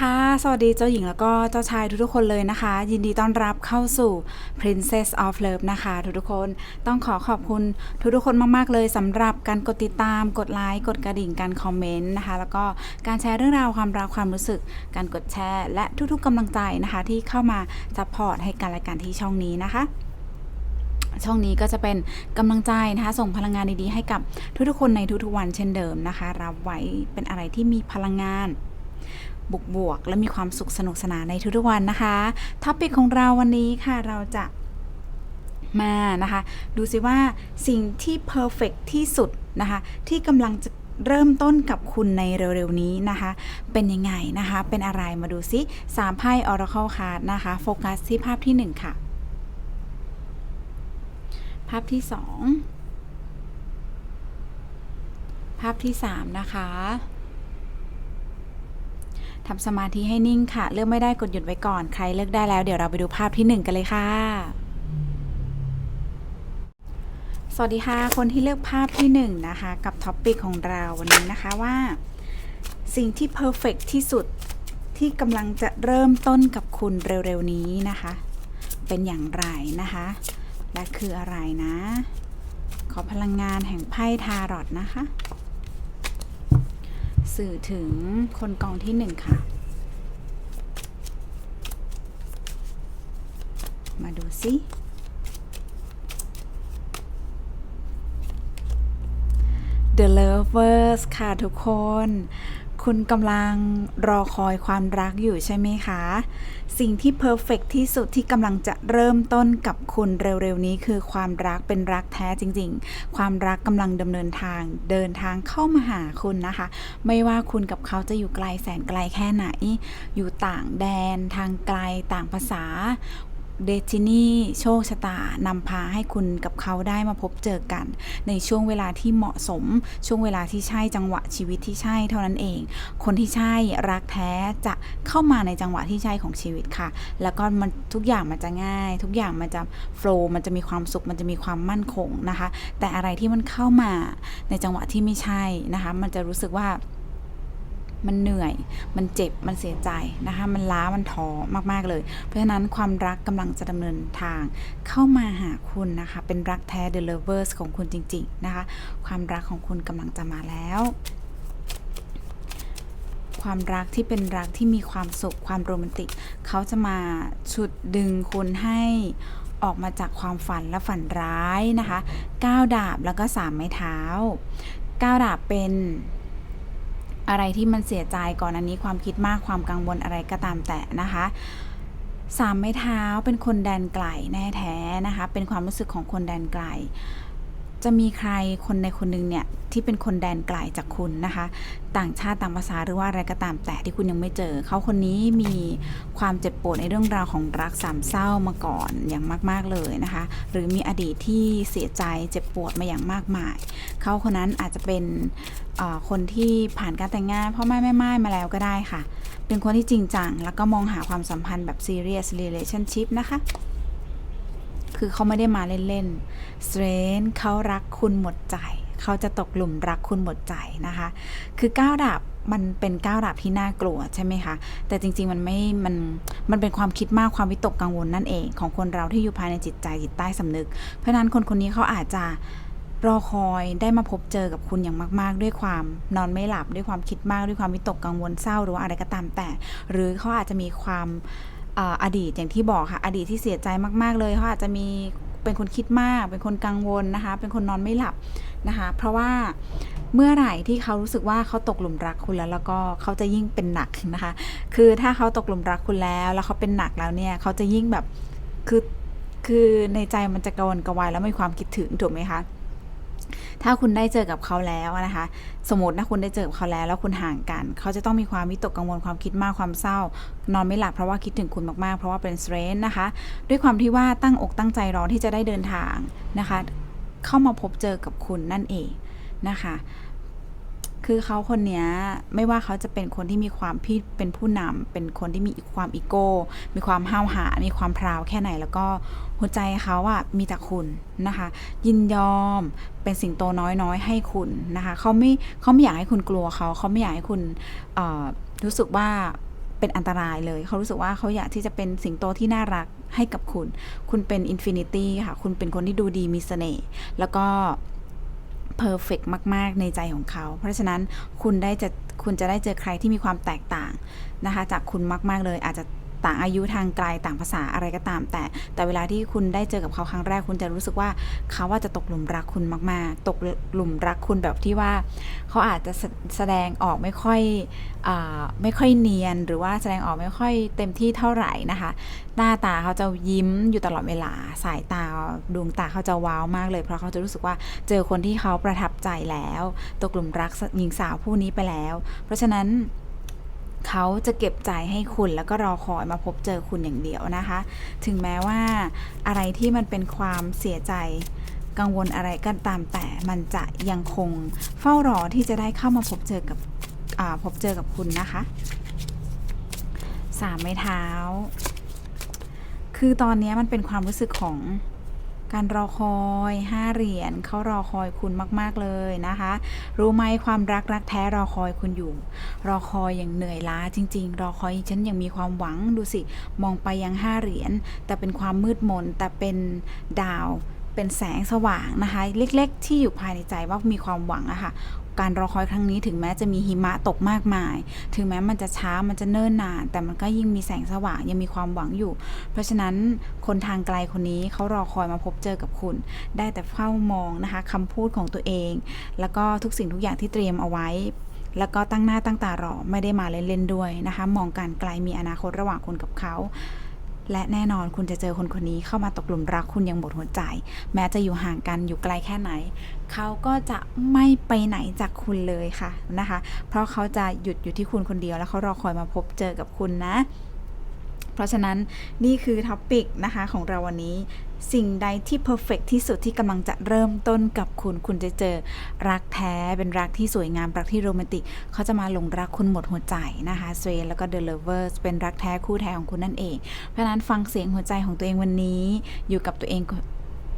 สดีค่ะ สวัสดีเจ้าหญิงแล้วก็เจ้าชายทุกๆคนเลยนะคะ ยินดีต้อนรับเข้าสู่ Princess of Love นะคะ ทุกๆคนต้องขอขอบคุณทุกๆคนมากๆเลยสำหรับการกดติดตามกดไลค์กดกระดิ่งการคอมเมนต์นะคะ แล้วก็การแชร์เรื่องราวความรักความรู้สึก การกดแชร์ และทุกๆกำลังใจนะคะ ที่เข้ามาซัพพอร์ตให้กันและกันที่ช่องนี้นะคะช่องนี้ก็จะเป็นกำลังใจนะคะ ส่งพลังงานดีๆให้กับทุกๆคนในทุกๆวันเช่นเดิมนะคะ รับไว้เป็นอะไรที่มีพลังงาน บวกบวกๆและมีความสุขสนุกสนานในทุกๆวันนะคะท็อปิกของเราวันนี้ค่ะเราจะมานะคะ ดูสิว่าสิ่งที่เพอร์เฟกที่สุดนะคะ ที่กำลังจะเริ่มต้นกับคุณในเร็วๆนี้นะคะ เป็นยังไงนะคะ เป็นอะไรมาดูซิสามไพ่ Oracle Card นะคะ โฟกัสที่ภาพที่ 1 ค่ะ ภาพที่ 2 ภาพที่ 3 นะคะ ทำสมาธิให้นิ่งค่ะ เลือกไม่ได้กดหยุดไว้ก่อน ใครเลือกได้แล้วเดี๋ยวเราไปดูภาพที่ 1 กันเลยค่ะ สวัสดีค่ะ คนที่เลือกภาพที่1นะคะ กับท็อปปิกของเราวันนี้นะคะว่า สิ่งที่เพอร์เฟกที่สุดที่กำลังจะเริ่มต้นกับคุณเร็วๆนี้นะคะ เป็นอย่างไรนะคะ และคืออะไรนะ ขอพลังงานแห่งไพ่ทารอตนะคะ สื่อถึงคนกองที่หนึ่งค่ะ มาดูสิ The Lovers ค่ะทุกคน คุณกำลังรอคอยความรักอยู่ใช่ไหมคะ สิ่งที่เพอร์เฟกที่สุดที่กำลังจะเริ่มต้นกับคุณเร็วๆนี้คือความรักเป็นรักแท้จริง ๆ ความรักกำลังดำเนินทางเดินทางเข้ามาหาคุณนะคะ ไม่ว่าคุณกับเขาจะอยู่ไกลแสนไกลแค่ไหน อยู่ต่างแดน ทางไกลต่างภาษา เดจินีโชคชะตานำพาให้คุณกับเขาได้มาพบเจอกัน ในช่วงเวลาที่เหมาะสม ช่วงเวลาที่ใช่จังหวะชีวิตที่ใช่เท่านั้นเอง คนที่ใช่รักแท้จะเข้ามาในจังหวะที่ใช่ของชีวิตค่ะ แล้วก็มันทุกอย่างมันจะง่าย ทุกอย่างมันจะโฟล์มันจะมีความสุขมันจะมีความมั่นคงนะคะ แต่อะไรที่มันเข้ามาในจังหวะที่ไม่ใช่นะคะ มันจะรู้สึกว่า มันเหนื่อย มันเจ็บ มันเสียใจนะคะ มันล้า มันท้อมากๆเลย เพราะฉะนั้นความรักกำลังจะดำเนินทางเข้ามาหาคุณนะคะ เป็นรักแท้ The Lovers ของคุณจริง ๆ นะคะ ความรักของคุณกำลังจะมาแล้วความรักที่เป็นรักที่มีความสุขความโรแมนติก เขาจะมาฉุดดึงคุณให้ออกมาจากความฝันและฝันร้ายนะคะก้าวดาบแล้วก็สามไม้เท้าก้าวดาบเป็น อะไรที่มันเสียใจก่อนอันนี้ความคิดมากความกังวลอะไรก็ตามแต่นะคะสามไม้เท้าเป็นคนแดนไกลแน่แท้นะคะ เป็นความรู้สึกของคนแดนไกล จะมีใครคนในคนหนึ่งเนี่ยที่เป็นคนแดนไกลจากคุณนะคะ ต่างชาติต่างภาษาหรือว่าอะไรก็ตามแต่ที่คุณยังไม่เจอ เขาคนนี้มีความเจ็บปวดในเรื่องราวของรักสามเศร้ามาก่อนอย่างมากๆเลยนะคะ หรือมีอดีตที่เสียใจเจ็บปวดมาอย่างมากมาย เขาคนนั้นอาจจะเป็นคนที่ผ่านการแต่งงานพ่อแม่แม่ไม้มาแล้วก็ได้ค่ะ เป็นคนที่จริงจังแล้วก็มองหาความสัมพันธ์แบบ serious relationship นะคะ คือเขาไม่ได้มาเล่นๆ s t r a n เขารักคุณหมดใจ เขาจะตกหลุมรักคุณหมดใจนะคะ คือก้าวดาบมันเป็นก้าวดาบที่น่ากลัวใช่ไหมคะ แต่จริง ๆ มันไม่ มัน มันเป็นความคิดมากความวิตกกังวลนั่นเองของคนเราที่อยู่ภายในจิตใจจิตใต้สำนึก เพราะฉะนั้นคนคนนี้เขาอาจจะรอคอยได้มาพบเจอกับคุณอย่างมาก ๆ ด้วยความนอนไม่หลับด้วยความคิดมากด้วยความวิตกกังวลเศร้าหรือว่าอะไรก็ตามแต่ หรือเขาอาจจะมีความ อดีตอย่างที่บอกค่ะ อดีตที่เสียใจมาก ๆ เลยเขาอาจจะมีเป็นคนคิดมาก เป็นคนกังวลนะคะ เป็นคนนอนไม่หลับนะคะ เพราะว่าเมื่อไหร่ที่เขารู้สึกว่าเขาตกหลุมรักคุณแล้ว แล้วก็เขาจะยิ่งเป็นหนักนะคะ คือถ้าเขาตกหลุมรักคุณแล้ว แล้วเขาเป็นหนักแล้วเนี่ยเขาจะยิ่งแบบคือคือในใจมันจะกระวนกระวายแล้วมีความคิดถึงถูกไหมคะ ถ้าคุณได้เจอกับเขาแล้วนะคะ สมมตินะคุณได้เจอกับเขาแล้วแล้วคุณห่างกัน เขาจะต้องมีความวิตกกังวลความคิดมากความเศร้า นอนไม่หลับเพราะว่าคิดถึงคุณมากๆ เพราะว่าเป็นสเตรนนะคะ ด้วยความที่ว่าตั้งอกตั้งใจรอที่จะได้เดินทางนะคะ เข้ามาพบเจอกับคุณนั่นเองนะคะ คือเขาคนนี้ไม่ว่าเขาจะเป็นคนที่มีความพี่เป็นผู้นำเป็นคนที่มีความอีโก้ มีความห้าวหาญมีความพราวแค่ไหน แล้วก็หัวใจเขาอะมีแต่คุณนะคะ ยินยอมเป็นสิ่งโตน้อยๆ ให้คุณนะคะเขาไม่เขาไม่อยากให้คุณกลัวเขาเขาไม่อยากให้คุณเอ่อรู้สึกว่าเป็นอันตรายเลยเขารู้สึกว่าเขาอยากที่จะเป็นสิงโตที่น่ารักให้กับคุณ คุณเป็นอินฟินิตี้ค่ะ คุณเป็นคนที่ดูดีมีเสน่ห์แล้วก็ เพอร์เฟกมาก ๆ ในใจของเขา เพราะฉะนั้นคุณได้จะคุณจะได้เจอใครที่มีความแตกต่างนะคะ จากคุณมาก ๆ เลยอาจจะ ต่างอายุทางไกลต่างภาษาอะไรก็ตาม แต่แต่เวลาที่คุณได้เจอกับเขาครั้งแรกคุณจะรู้สึกว่าเขาว่าจะตกหลุมรักคุณมาก ๆ ตกหลุมรักคุณแบบที่ว่า เขาอาจจะแสแสดงออกไม่ค่อยอไม่ค่อยเนียน หรือว่าแสดงออกไม่ค่อยเต็มที่เท่าไหร่นะคะ หน้าตาเขาจะยิ้มอยู่ตลอดเวลาสายตาดวงตาเขาจะว้าวมากเลยเพราะเขาจะรู้สึกว่าเจอคนที่เขาประทับใจแล้ว ตกหลุมรักหญิงสาวผู้นี้ไปแล้ว เพราะฉะนั้น เขาจะเก็บใจให้คุณแล้วก็รอคอยมาพบเจอคุณอย่างเดียวนะคะ ถึงแม้ว่าอะไรที่มันเป็นความเสียใจกังวลอะไรก็ตามแต่มันจะยังคงเฝ้ารอที่จะได้เข้ามาพบเจอกับพบเจอกับคุณนะคะสามไม้เท้า คือตอนนี้มันเป็นความรู้สึกของ การรอคอยห้าเหรียญเขารอคอยคุณมากๆเลยนะคะ รู้ไหมความรักรักแท้รอคอยคุณอยู่ รอคอยอย่างเหนื่อยล้าจริง ๆ รอคอยฉันยังมีความหวังดูสิ มองไปยังห้าเหรียญแต่เป็นความมืดมนแต่เป็นดาวเป็นแสงสว่างนะคะ เล็กๆ ที่อยู่ภายในใจว่ามีความหวังอะค่ะ การรอคอยครั้งนี้ถึงแม้จะมีหิมะตกมากมาย ถึงแม้มันจะช้ามันจะเนิ่นนาน แต่มันก็ยิ่งมีแสงสว่างยังมีความหวังอยู่ เพราะฉะนั้นคนทางไกลคนนี้เขารอคอยมาพบเจอกับคุณ ได้แต่เฝ้ามองนะคะคำพูดของตัวเอง แล้วก็ทุกสิ่งทุกอย่างที่เตรียมเอาไว้แล้วก็ตั้งหน้าตั้งตารอไม่ได้มาเล่นๆด้วยนะคะ มองการไกลมีอนาคตระหว่างคุณกับเขา และแน่นอนคุณจะเจอคนคนนี้เข้ามาตกหลุมรักคุณยังหมดหัวใจ แม้จะอยู่ห่างกันอยู่ไกลแค่ไหน เขาก็จะไม่ไปไหนจากคุณเลยค่ะนะคะ เพราะเขาจะหยุดอยู่ที่คุณคนเดียวแล้วเขารอคอยมาพบเจอกับคุณนะ เพราะฉะนั้นนี่คือท็อปิกนะคะของเราวันนี้ สิ่งใดที่เพอร์เฟกที่สุดที่กำลังจะเริ่มต้นกับคุณ คุณจะเจอรักแท้เป็นรักที่สวยงาม รักที่โรแมนติก เขาจะมาหลงรักคุณหมดหัวใจนะคะเซนแล้วก็เดลิเวอร์เป็นรักแท้คู่แท้ของคุณนั่นเอง เพราะฉะนั้นฟังเสียงหัวใจของตัวเองวันนี้ อยู่กับตัวเอง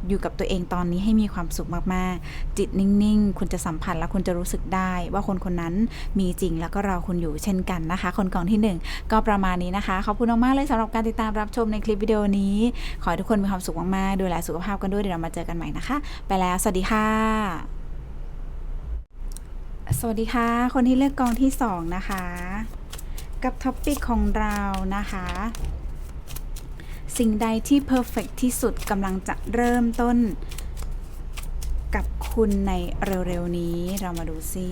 อยู่กับตัวเองตอนนี้ให้มีความสุขมากๆ จิตนิ่งๆ คุณจะสัมผัสและคุณจะรู้สึกได้ ว่าคนคนนั้นมีจริงแล้วก็เรอคุณอยู่เช่นกันนะคะ คนกล่องที่หนึ่งก็ประมาณนี้นะคะขอบคุณมากๆเลยสำหรับการติดตามรับชมในคลิปวิดีโอนี้ ขอให้ทุกคนมีความสุขมากๆดูแลสุขภาพกันด้วยเดี๋ยวเรามาเจอกันใหม่นะคะ ไปแล้วสวัสดีค่ะสวัสดีค่ะ คนที่เลือกกองที่สองนะคะ กับท็อปปิกของเรานะคะ สิ่งใดที่เพอร์เฟกที่สุดกำลังจะเริ่มต้น กับคุณในเร็วๆนี้เรามาดูซิ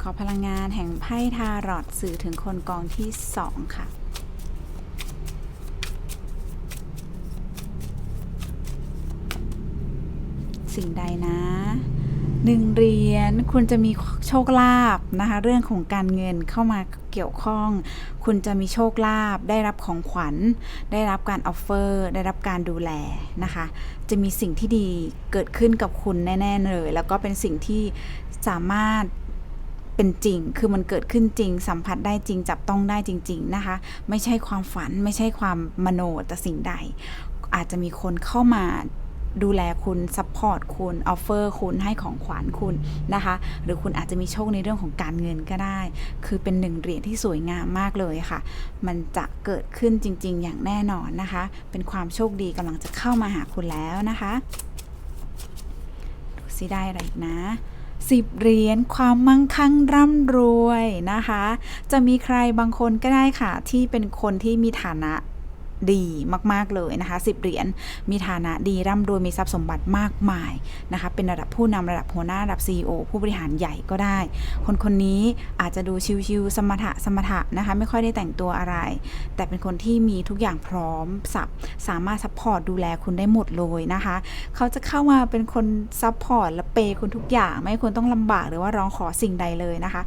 ขอพลังงานแห่งไพ่ทารอดสื่อถึงคนกองที่สองค่ะสิ่งใดนะหนึ่งเหรียญคุณจะมีโชคลาภนะคะ เรื่องของการเงินเข้ามา เกี่ยวข้อง คุณจะมีโชคลาภได้รับของขวัญ ได้รับการออฟเฟอร์ ได้รับการดูแลนะคะ จะมีสิ่งที่ดีเกิดขึ้นกับคุณแน่ๆเลย แล้วก็เป็นสิ่งที่สามารถเป็นจริง คือมันเกิดขึ้นจริง สัมผัสได้จริง จับต้องได้จริง ๆ นะคะ ไม่ใช่ความฝัน ไม่ใช่ความมโนแต่สิ่งใด อาจจะมีคนเข้ามา ดูแลคุณซัพพอร์ตคุณออฟเฟอร์คุณให้ของขวัญคุณนะคะ หรือคุณอาจจะมีโชคในเรื่องของการเงินก็ได้ คือเป็นหนึ่งเหรียญที่สวยงามมากเลยค่ะ มันจะเกิดขึ้นจริง ๆ อย่างแน่นอนนะคะ เป็นความโชคดีกำลังจะเข้ามาหาคุณแล้วนะคะดูสิได้อะไรนะสิบเหรียญความมั่งคั่งร่ำรวยนะคะ จะมีใครบางคนก็ได้ค่ะ ที่เป็นคนที่มีฐานะ ดีมาก ๆ เลยนะคะสิบเหรียญมีฐานะดีร่ำรวยมีทรัพย์สมบัติมากมายนะคะเป็นระดับผู้นำระดับหัวหน้าระดับ CEO ผู้บริหารใหญ่ก็ได้ คนคนนี้อาจจะดูชิวๆสมถะสมถะนะคะไม่ค่อยได้แต่งตัวอะไร แต่เป็นคนที่มีทุกอย่างพร้อมสับสามารถซัพพอร์ตดูแลคุณได้หมดเลยนะคะเขาจะเข้ามาเป็นคนซัพพอร์ตและเปย์คุณทุกอย่าง ไม่ให้คุณต้องลำบากหรือว่าร้องขอสิ่งใดเลยนะคะ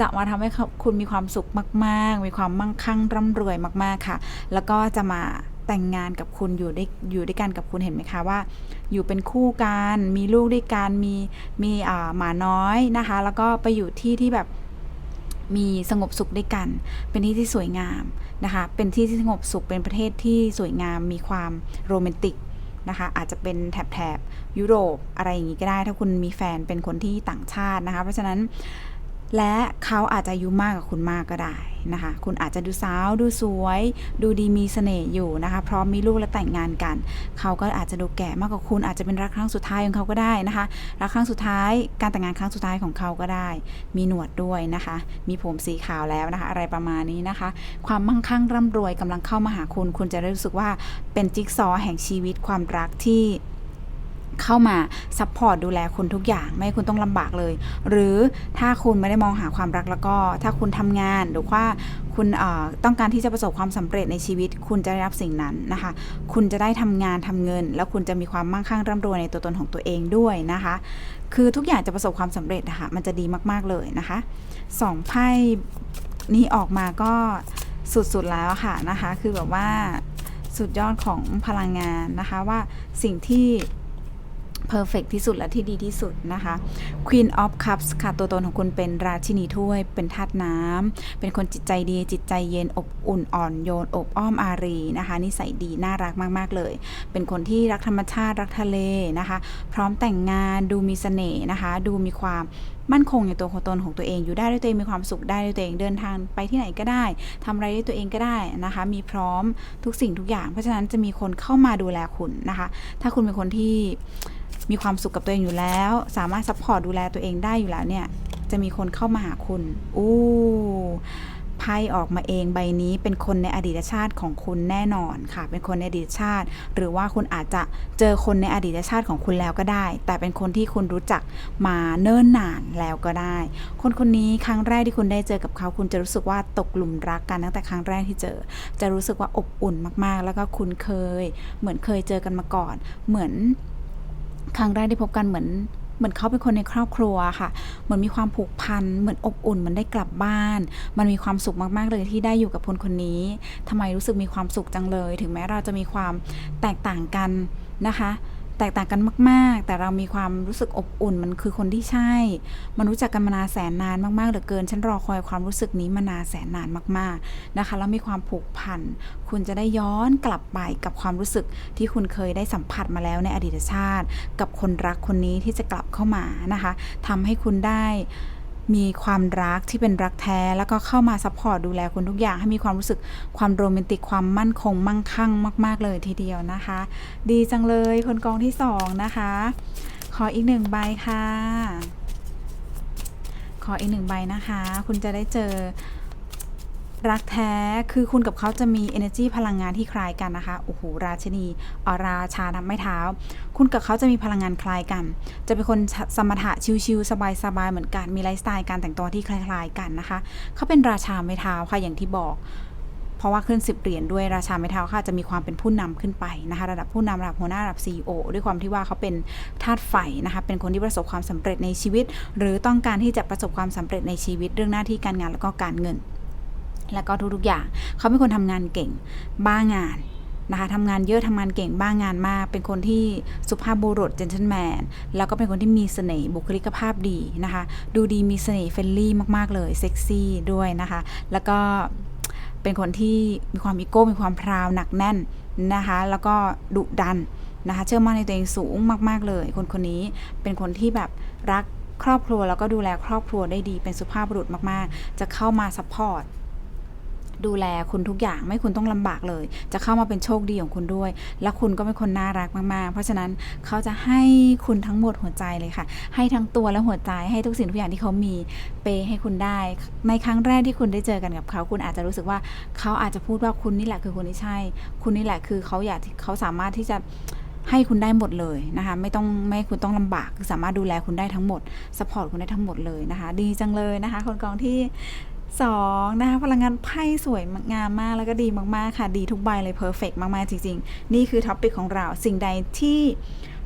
จะมาทำให้คุณมีความสุขมาก ๆ มีความมั่งคั่งร่ำรวยมาก ๆค่ะ แล้วก็จะมาแต่งงานกับคุณอยู่ได้อยู่ด้วยกันกับคุณเห็นไหมคะว่า อยู่เป็นคู่กันมีลูกด้วยกันมีมีหมาน้อยนะคะ แล้วก็ไปอยู่ที่ที่แบบมีสงบสุขด้วยกัน เป็นที่ที่สวยงามนะคะ เป็นที่ที่สงบสุข เป็นประเทศที่สวยงาม มีความโรแมนติกนะคะ อาจจะเป็นแถบแถบยุโรปอะไรอย่างนี้ก็ได้ ถ้าคุณมีแฟนเป็นคนที่ต่างชาตินะคะ เพราะฉะนั้น และเขาอาจจะอายุมากกว่าคุณมากก็ได้นะคะ คุณอาจจะดูสาว ดูสวย ดูดีมีเสน่ห์อยู่นะคะ พร้อมมีลูกและแต่งงานกัน เขาก็อาจจะดูแก่มากกว่าคุณอาจจะเป็นรักครั้งสุดท้ายของเขาก็ได้นะคะ รักครั้งสุดท้าย การแต่งงานครั้งสุดท้ายของเขาก็ได้ มีหนวดด้วยนะคะ มีผมสีขาวแล้วนะคะ อะไรประมาณนี้นะคะ ความมั่งคั่งร่ำรวยกำลังเข้ามาหาคุณ คุณจะได้รู้สึกว่าเป็นจิ๊กซอว์แห่งชีวิตความรักที่ เข้ามาซัพพอร์ตดูแลคุณทุกอย่าง ไม่ให้คุณต้องลำบากเลย หรือถ้าคุณไม่ได้มองหาความรักแล้วก็ ถ้าคุณทำงานหรือว่าคุณต้องการที่จะประสบความสำเร็จในชีวิต คุณจะได้รับสิ่งนั้นนะคะ คุณจะได้ทำงานทำเงิน แล้วคุณจะมีความมั่งคั่งร่ำรวยในตัวตนของตัวเองด้วยนะคะ คือทุกอย่างจะประสบความสำเร็จนะคะมันจะดีมากๆเลยนะคะสองไพ่นี้ออกมาก็สุดๆแล้วค่ะนะคะ คือแบบว่าสุดยอดของพลังงานนะคะว่าสิ่งที่ เพอร์เฟกที่สุดและที่ดีที่สุดนะคะ Queen of Cups ค่ะตัวตนของคุณเป็นราชินีถ้วย เป็นธาตุน้ำเป็นคนจิตใจดี จิตใจเย็นอบอุ่นอ่อนโยนอบอ้อมอารีนะคะนิสัยดีน่ารักมาก ๆ เลย เป็นคนที่รักธรรมชาติรักทะเลนะคะ พร้อมแต่งงานดูมีเสน่ห์นะคะ ดูมีความมั่นคงในตัวตนของตัวเองอยู่ได้ด้วยตัวเองมีความสุขได้ด้วยตัวเองเดินทางไปที่ไหนก็ได้ทำอะไรด้วยตัวเองก็ได้นะคะ มีพร้อมทุกสิ่งทุกอย่าง เพราะฉะนั้นจะมีคนเข้ามาดูแลคุณนะคะ ถ้าคุณเป็นคนที่ มีความสุขกับตัวเองอยู่แล้ว สามารถซัพพอร์ตดูแลตัวเองได้อยู่แล้วเนี่ย จะมีคนเข้ามาหาคุณ อู้ไพ่ออกมาเองใบนี้เป็นคนในอดีตชาติของคุณแน่นอนค่ะ เป็นคนในอดีตชาติ หรือว่าคุณอาจจะเจอคนในอดีตชาติของคุณแล้วก็ได้ แต่เป็นคนที่คุณรู้จักมาเนิ่นนานแล้วก็ได้ คนคนนี้ครั้งแรกที่คุณได้เจอกับเขา คุณจะรู้สึกว่าตกหลุมรักกันตั้งแต่ครั้งแรกที่เจอ จะรู้สึกว่าอบอุ่นมากๆ แล้วก็คุ้นเคย เหมือนเคยเจอกันมาก่อน เหมือน ครั้งแรกที่พบกันเหมือนเหมือนเขาเป็นคนในครอบครัวค่ะ เหมือนมีความผูกพัน เหมือนอบอุ่นเหมันได้กลับบ้าน มันมีความสุขมากๆเลยที่ได้อยู่กับคนคนนี้ทำไมรู้สึกมีความสุขจังเลย ถึงแม้เราจะมีความแตกต่างกันนะคะ แตกต่างกันมาก ๆ แต่เรามีความรู้สึกอบอุ่นมันคือคนที่ใช่ มันรู้จักกันมานานแสนนานมาก ๆ เหลือเกิน ฉันรอคอยความรู้สึกนี้มานานแสนนานมาก ๆ นะคะ แล้วมีความผูกพัน คุณจะได้ย้อนกลับไปกับความรู้สึกที่คุณเคยได้สัมผัสมาแล้วในอดีตชาติ กับคนรักคนนี้ที่จะกลับเข้ามานะคะทำให้คุณได้ มีความรักที่เป็นรักแท้ แล้วก็เข้ามาซัพพอร์ตดูแลคุณทุกอย่าง ให้มีความรู้สึกความโรแมนติกความมั่นคงมั่งคั่งมาก ๆ เลยทีเดียวนะคะ ดีจังเลยคนกองที่สองนะคะ ขออีกหนึ่งใบค่ะ ขออีกหนึ่งใบนะคะ คุณจะได้เจอ รักแท้คือคุณกับเขาจะมี energy พลังงานที่คล้ายกันนะคะโอ้โหราชินีอราชานับไม่เท้า คุณกับเขาจะมีพลังงานคล้ายกัน จะเป็นคนสมถะชิวๆสบายๆเหมือนกันมีไลฟ์สไตล์การแต่งตัวที่คล้าย ๆ กันนะคะ เขาเป็นราชาไม้เท้าค่ะอย่างที่บอกเพราะว่าขึ้นสิบเหรียญด้วยราชาไม้เท้าค่ะจะมีความเป็นผู้นำขึ้นไปนะคะ ระดับผู้นำระดับหัวหน้าระดับ CEO ด้วยความที่ว่าเขาเป็นธาตุไฟนะคะเป็นคนที่ประสบความสำเร็จในชีวิต หรือต้องการที่จะประสบความสำเร็จในชีวิตเรื่องหน้าที่การงานแล้วก็การเงิน แล้วก็ทุกๆอย่าง เขาเป็นคนทำงานเก่ง บ้างานนะคะทำงานเยอะทำงานเก่งบ้างานมาก เป็นคนที่สุภาพบุรุษ gentleman แล้วก็เป็นคนที่มีเสน่ห์บุคลิกภาพดีนะคะ ดูดีมีเสน่ห์เฟรนลี่มากๆเลยเซ็กซี่ด้วยนะคะ แล้วก็เป็นคนที่มีความอีโก้มีความพราวหนักแน่นนะคะ แล้วก็ดุดันนะคะเชื่อมั่นในตัวเองสูงมากๆเลย คนคนนี้เป็นคนที่แบบรักครอบครัวแล้วก็ดูแลครอบครัวได้ดีเป็นสุภาพบุรุษมากๆ จะเข้ามาซัพพอร์ต ดูแลคุณทุกอย่างไม่คุณต้องลำบากเลย จะเข้ามาเป็นโชคดีของคุณด้วย และคุณก็เป็นคนน่ารักมากๆ เพราะฉะนั้นเขาจะให้คุณทั้งหมดหัวใจเลยค่ะ ให้ทั้งตัวและหัวใจให้ทุกสิ่งทุกอย่างที่เขามีเปย์ให้คุณได้ ในครั้งแรกที่คุณได้เจอกันกับเขา คุณอาจจะรู้สึกว่าเขาอาจจะพูดว่าคุณนี่แหละคือคนที่ใช่ คุณนี่แหละคือเขาอยากเขาสามารถที่จะให้คุณได้หมดเลยนะคะไม่ต้องไม่คุณต้องลำบากคือสามารถดูแลคุณได้ทั้งหมดสปอร์ตคุณได้ทั้งหมดเลยนะคะ ดีจังเลยนะคะ คนกองที่ สองนะคะพลังงานไพ่สวยงามมากแล้วก็ดีมากๆค่ะ ดีทุกใบเลยเพอร์เฟกมากๆจริงๆ นี่คือท็อปิกของเราสิ่งใดที่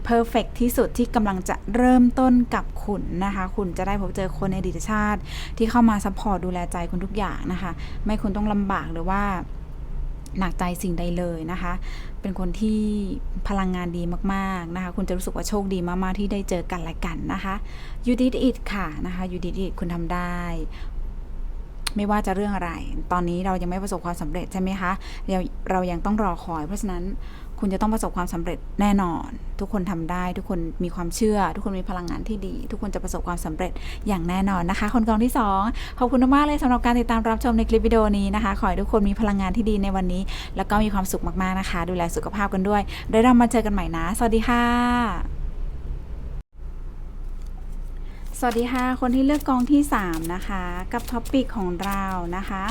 เพอร์เฟกที่สุดที่กำลังจะเริ่มต้นกับคุณนะคะ คุณจะได้พบเจอคนในดีตชาติ ที่เข้ามาซัพพอร์ตดูแลใจคุณทุกอย่างนะคะ ไม่คุณต้องลำบากหรือว่าหนักใจสิ่งใดเลยนะคะ เป็นคนที่พลังงานดีมากๆนะคะ คุณจะรู้สึกว่าโชคดีมากๆที่ได้เจอกันและกันนะคะ you did it ค่ะนะคะ you did it คุณทำได้ ไม่ว่าจะเรื่องอะไร ตอนนี้เรายังไม่ประสบความสำเร็จใช่ไหมคะเราเรายังต้องรอคอย เพราะฉะนั้นคุณจะต้องประสบความสำเร็จแน่นอน ทุกคนทำได้ ทุกคนมีความเชื่อ ทุกคนมีพลังงานที่ดี ทุกคนจะประสบความสำเร็จอย่างแน่นอนนะคะ คนกองที่สองขอบคุณมากเลยสำหรับการติดตามรับชมในคลิปวิดีโอนี้นะคะ ขอให้ทุกคนมีพลังงานที่ดีในวันนี้ แล้วก็มีความสุขมากๆนะคะ ดูแลสุขภาพกันด้วยเดี๋ยวเรามาเจอกันใหม่นะ สวัสดีค่ะ ส วัสดีค่ะ คนที่เลือกกองที่ 3 นะคะ กับท็อปิกของเรานะคะ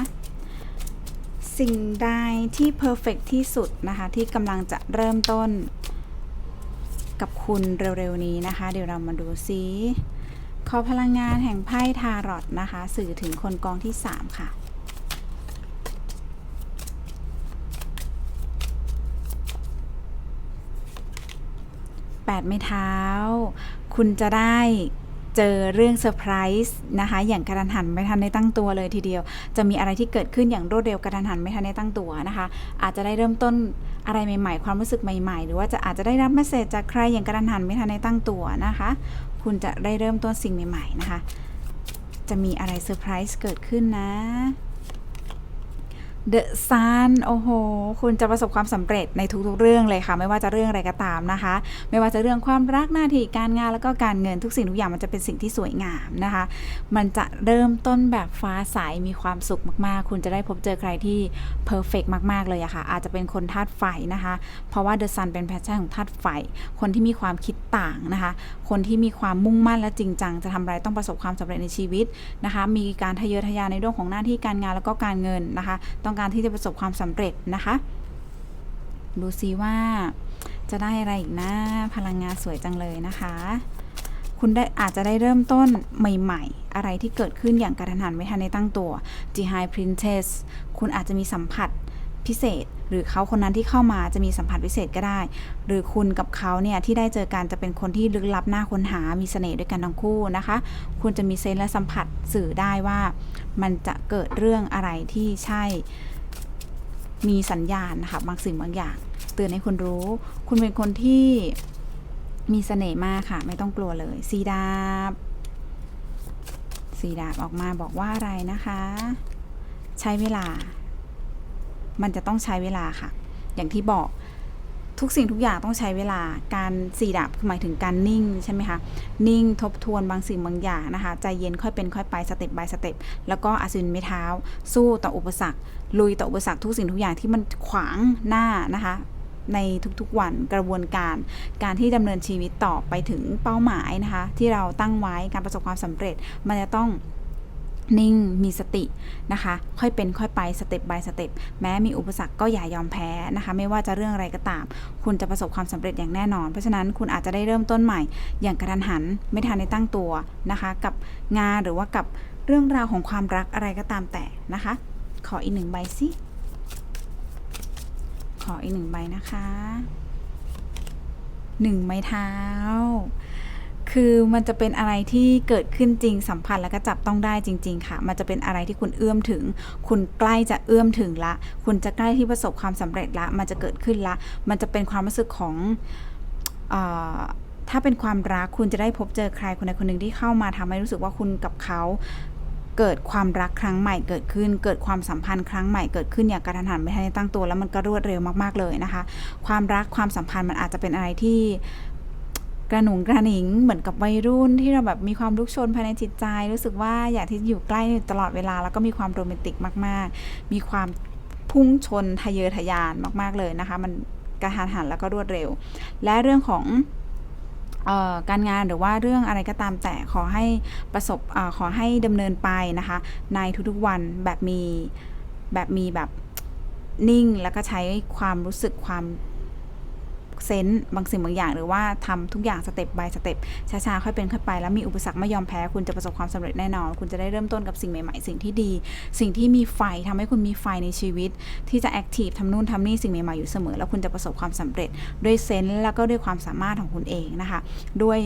สิ่งใดที่เพอร์เฟกที่สุดนะคะ ที่กำลังจะเริ่มต้น กับคุณเร็วๆนี้นะคะ เดี๋ยวเรามาดูซิขอพลังงานแห่งไพ่ทารอตนะคะ สื่อถึงคนกองที่ 3 ค่ะแปดไม้เท้า คุณจะได้ เจอเรื่องเซอร์ไพรส์นะคะอย่างกระทันหันไม่ทันได้ตั้งตัวเลยทีเดียว จะมีอะไรที่เกิดขึ้นอย่างรวดเร็วกระทันหันไม่ทันได้ตั้งตัวนะคะ อาจจะได้เริ่มต้นอะไรใหม่ๆ ความรู้สึกใหม่ๆ หรือว่าจะอาจจะได้รับเมสเซจจากใครอย่างกระทันหันไม่ทันได้ตั้งตัวนะคะ คุณจะได้เริ่มต้นสิ่งใหม่ ๆ นะคะ จะมีอะไรเซอร์ไพรส์เกิดขึ้นนะ เดอะซันโอ้โห คุณจะประสบความสำเร็จในทุกๆเรื่องเลยค่ะ ไม่ว่าจะเรื่องอะไรก็ตามนะคะ ไม่ว่าจะเรื่องความรักหน้าที่การงานแล้วก็การเงินทุกสิ่งทุกอย่างมันจะเป็นสิ่งที่สวยงามนะคะ มันจะเริ่มต้นแบบฟ้าใสมีความสุขมากๆ คุณจะได้พบเจอใครที่เพอร์เฟกมากๆเลยอะค่ะ อาจจะเป็นคนธาตุไฟนะคะ เพราะว่าเดอะซันเป็นแพชชั่นของธาตุไฟ คนที่มีความคิดต่างนะคะคนที่มีความมุ่งมั่นและจริงจัง จะทำอะไรต้องประสบความสำเร็จในชีวิตนะคะ มีการทะเยอทะยานในเรื่องของหน้าที่การงานแล้วก็การเงินนะคะ ต้องการที่จะประสบความสำเร็จนะคะ ดูซิว่าจะได้อะไรอีกนะ พลังงานสวยจังเลยนะคะ คุณได้อาจจะได้เริ่มต้นใหม่ ๆ อะไรที่เกิดขึ้นอย่างกระทันหันไม่ทันได้ตั้งตัว G High Princess คุณอาจจะมีสัมผัส พิเศษ หรือเขาคนนั้นที่เข้ามาจะมีสัมผัสพิเศษก็ได้ หรือคุณกับเขาเนี่ยที่ได้เจอกันจะเป็นคนที่ลึกลับน่าค้นหามีเสน่ห์ด้วยกันทั้งคู่นะคะ คุณจะมีเซนส์และสัมผัสสื่อได้ว่า มันจะเกิดเรื่องอะไรที่ใช่ มีสัญญาณนะคะบางสิ่งบางอย่างเตือนให้คุณรู้ คุณเป็นคนที่มีเสน่ห์มากค่ะ ไม่ต้องกลัวเลยสีดาบสีดาบออกมาบอกว่าอะไรนะคะ ใช้เวลา มันจะต้องใช้เวลาค่ะ อย่างที่บอกทุกสิ่งทุกอย่างต้องใช้เวลาการสีดาบคือหมายถึงการนิ่งใช่ไหมคะนิ่งทบทวนบางสิ่งบางอย่างนะคะ ใจเย็นค่อยเป็นค่อยไปสเต็ปบายสเต็ปแล้วก็อาศินไม่เท้า สู้ต่ออุปสรรค ลุยต่ออุปสรรคทุกสิ่งทุกอย่างที่มันขวางหน้านะคะ ในทุกๆวันกระบวนการ การที่ดำเนินชีวิตต่อไปถึงเป้าหมายนะคะ ที่เราตั้งไว้การประสบความสำเร็จมันจะต้อง นิ่งมีสตินะคะ ค่อยเป็นค่อยไปสเต็ป by สเต็ปแม้มีอุปสรรคก็อย่ายอมแพ้นะคะ ไม่ว่าจะเรื่องอะไรก็ตาม คุณจะประสบความสำเร็จอย่างแน่นอน เพราะฉะนั้นคุณอาจจะได้เริ่มต้นใหม่ อย่างกระทันหันไม่ทันในตั้งตัวนะคะ กับงานหรือว่ากับเรื่องราวของความรักอะไรก็ตามแต่นะคะ ขออีกหนึ่งใบสิขออีกหนึ่งใบนะคะหนึ่งไม้เท้า คือมันจะเป็นอะไรที่เกิดขึ้นจริงสัมพันธ์แล้วก็จับต้องได้จริง ๆ ค่ะ มันจะเป็นอะไรที่คุณเอื้อมถึง คุณใกล้จะเอื้อมถึงละ คุณจะใกล้ที่ประสบความสำเร็จละ มันจะเกิดขึ้นละ มันจะเป็นความรู้สึกของออถ้าเป็นความรักคุณจะได้พบเจอใครคนใดคนหนึ่งที่เข้ามาทำให้รู้สึกว่าคุณกับเขาเกิดความรักครั้งใหม่เกิดขึ้น เกิดความสัมพันธ์ครั้งใหม่เกิดขึ้นอย่างกระทันหันไม่ทันตั้งตัวแล้วมันก็รวดเร็วมากๆเลยนะคะ ความรักความสัมพันธ์มันอาจจะเป็นอะไรที่ กระหนุงกระหนิงเหมือนกับวัยรุ่นที่เราแบบมีความลุกโชนภายในจิตใจ รู้สึกว่าอยากที่อยู่ใกล้ตลอดเวลา แล้วก็มีความโรแมนติกมาก ๆ มีความพุ่งชนทะเยอทะยานมาก ๆเลยนะคะ มันกระทันหันแล้วก็รวดเร็ว และเรื่องของออการงานหรือว่าเรื่องอะไรก็ตามแต่ขอให้ประสบอขอให้ดำเนินไปนะคะ ในทุกๆวันแบบมีแบบมีแบบนิ่งแล้วก็ใช้ความรู้สึกความ เซนต์บางสิ่งบางอย่าง หรือว่าทำทุกอย่างสเต็ปบายสเต็ปช้าๆค่อยเป็นค่อยไป แล้วมีอุปสรรคไม่ยอมแพ้ คุณจะประสบความสำเร็จแน่นอน คุณจะได้เริ่มต้นกับสิ่งใหม่ๆ สิ่งที่ดี สิ่งที่มีไฟทำให้คุณมีไฟในชีวิต ที่จะแอคทีฟทำนู่นทำนี่สิ่งใหม่ๆอยู่เสมอ แล้วคุณจะประสบความสำเร็จ ด้วยเซนต์แล้วก็ด้วยความสามารถของคุณเองนะคะ ด้วย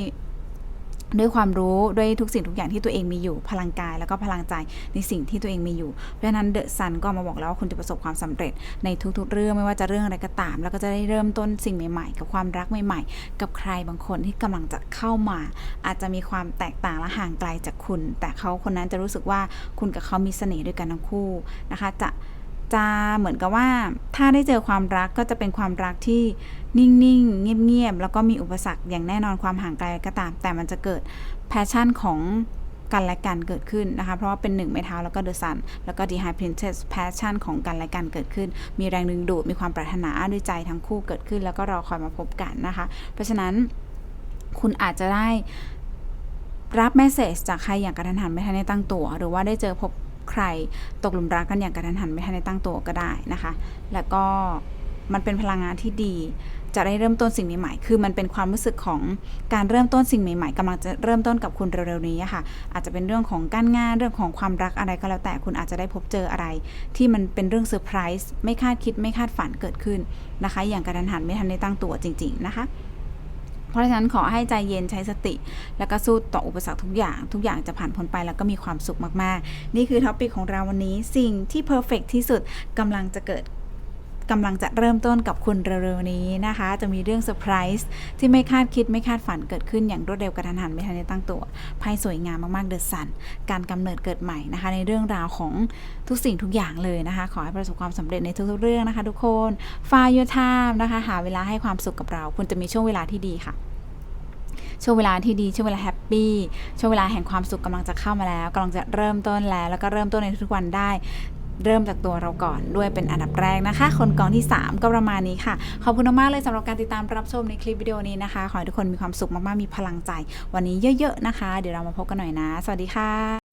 ด้วยความรู้ด้วยทุกสิ่งทุกอย่างที่ตัวเองมีอยู่พลังกายแล้วก็พลังใจในสิ่งที่ตัวเองมีอยู่ เพราะฉะนั้นเดอะซันก็มาบอกแล้วว่าคุณจะประสบความสำเร็จในทุกๆ เรื่องไม่ว่าจะเรื่องอะไรก็ตาม แล้วก็จะได้เริ่มต้นสิ่งใหม่ๆ กับความรักใหม่ ๆ กับใครบางคนที่กำลังจะเข้ามา อาจจะมีความแตกต่างและห่างไกลจากคุณ แต่เขาคนนั้นจะรู้สึกว่าคุณกับเขามีเสน่ห์ด้วยกันทั้งคู่นะคะจะ จะเหมือนกับว่าถ้าได้เจอความรักก็จะเป็นความรักที่นิ่งๆ เงียบๆ แล้วก็มีอุปสรรคอย่างแน่นอนความห่างไกลก็ตาม แต่มันจะเกิดแพชชั่นของกันและกันเกิดขึ้นนะคะ เพราะว่าเป็นหนึ่งไม้เท้าแล้วก็เดอะซันแล้วก็ดีไฮพรินเซสแพชชั่นของกันและกันเกิดขึ้น มีแรงดึงดูดมีความปรารถนาด้วยใจทั้งคู่เกิดขึ้น แล้วก็รอคอยมาพบกันนะคะ เพราะฉะนั้นคุณอาจจะได้รับแมสเซจจากใครอย่างกระทันหันไม่ทันได้ตั้งตัว หรือว่าได้เจอพบ ใครตกหลุมรักกันอย่างกระทันหันไม่ทันได้ตั้งตัวก็ได้นะคะ แล้วก็มันเป็นพลังงานที่ดี จะได้เริ่มต้นสิ่งใหม่ๆ คือมันเป็นความรู้สึกของการเริ่มต้นสิ่งใหม่ๆกำลังจะเริ่มต้นกับคุณเร็วๆนี้ค่ะ อาจจะเป็นเรื่องของการงานเรื่องของความรักอะไรก็แล้วแต่คุณอาจจะได้พบเจออะไร ที่มันเป็นเรื่องเซอร์ไพรส์ไม่คาดคิดไม่คาดฝันเกิดขึ้นนะคะ อย่างกระทันหันไม่ทันได้ตั้งตัวจริง ๆ นะคะ ราะฉะนั้นขอให้ใจเย็นใช้สติ แล้วก็สู้ต่ออุปสรรคทุกอย่าง ทุกอย่างจะผ่านพ้นไปแล้วก็มีความสุขมากๆ นี่คือท็อปิกของเราวันนี้ สิ่งที่เพอร์เฟกที่สุดกำลังจะเกิด กำลังจะเริ่มต้นกับคุณเร็วๆนี้นะคะ จะมีเรื่องเซอร์ไพรส์ที่ไม่คาดคิดไม่คาดฝันเกิดขึ้นอย่างรวดเร็วกระทันหันไม่ทันได้ตั้งตัวไพ่สวยงามมากๆเดอะสันการกำเนิดเกิดใหม่นะคะ ในเรื่องราวของทุกสิ่งทุกอย่างเลยนะคะ ขอให้ประสบความสำเร็จในทุกๆเรื่องนะคะ ทุกคนฟา your time นะคะหาเวลาให้ความสุขกับเรา คุณจะมีช่วงเวลาที่ดีค่ะช่วงเวลาที่ดีช่วงเวลาแฮปปี้ช่วงเวลาแห่งความสุขกำลังจะเข้ามาแล้วกำลังจะเริ่มต้นแล้ว แล้วก็เริ่มต้นในทุกวันได้ เริ่มจากตัวเราก่อนด้วยเป็นอันดับแรกนะคะ คนกองที่ 3 ก็ประมาณนี้ค่ะ ขอบคุณมากๆเลยสำหรับการติดตามรับชมในคลิปวิดีโอนี้นะคะ ขอให้ทุกคนมีความสุขมากๆมีพลังใจ วันนี้เยอะ ๆ นะคะ เดี๋ยวเรามาพบกันหน่อยนะ สวัสดีค่ะ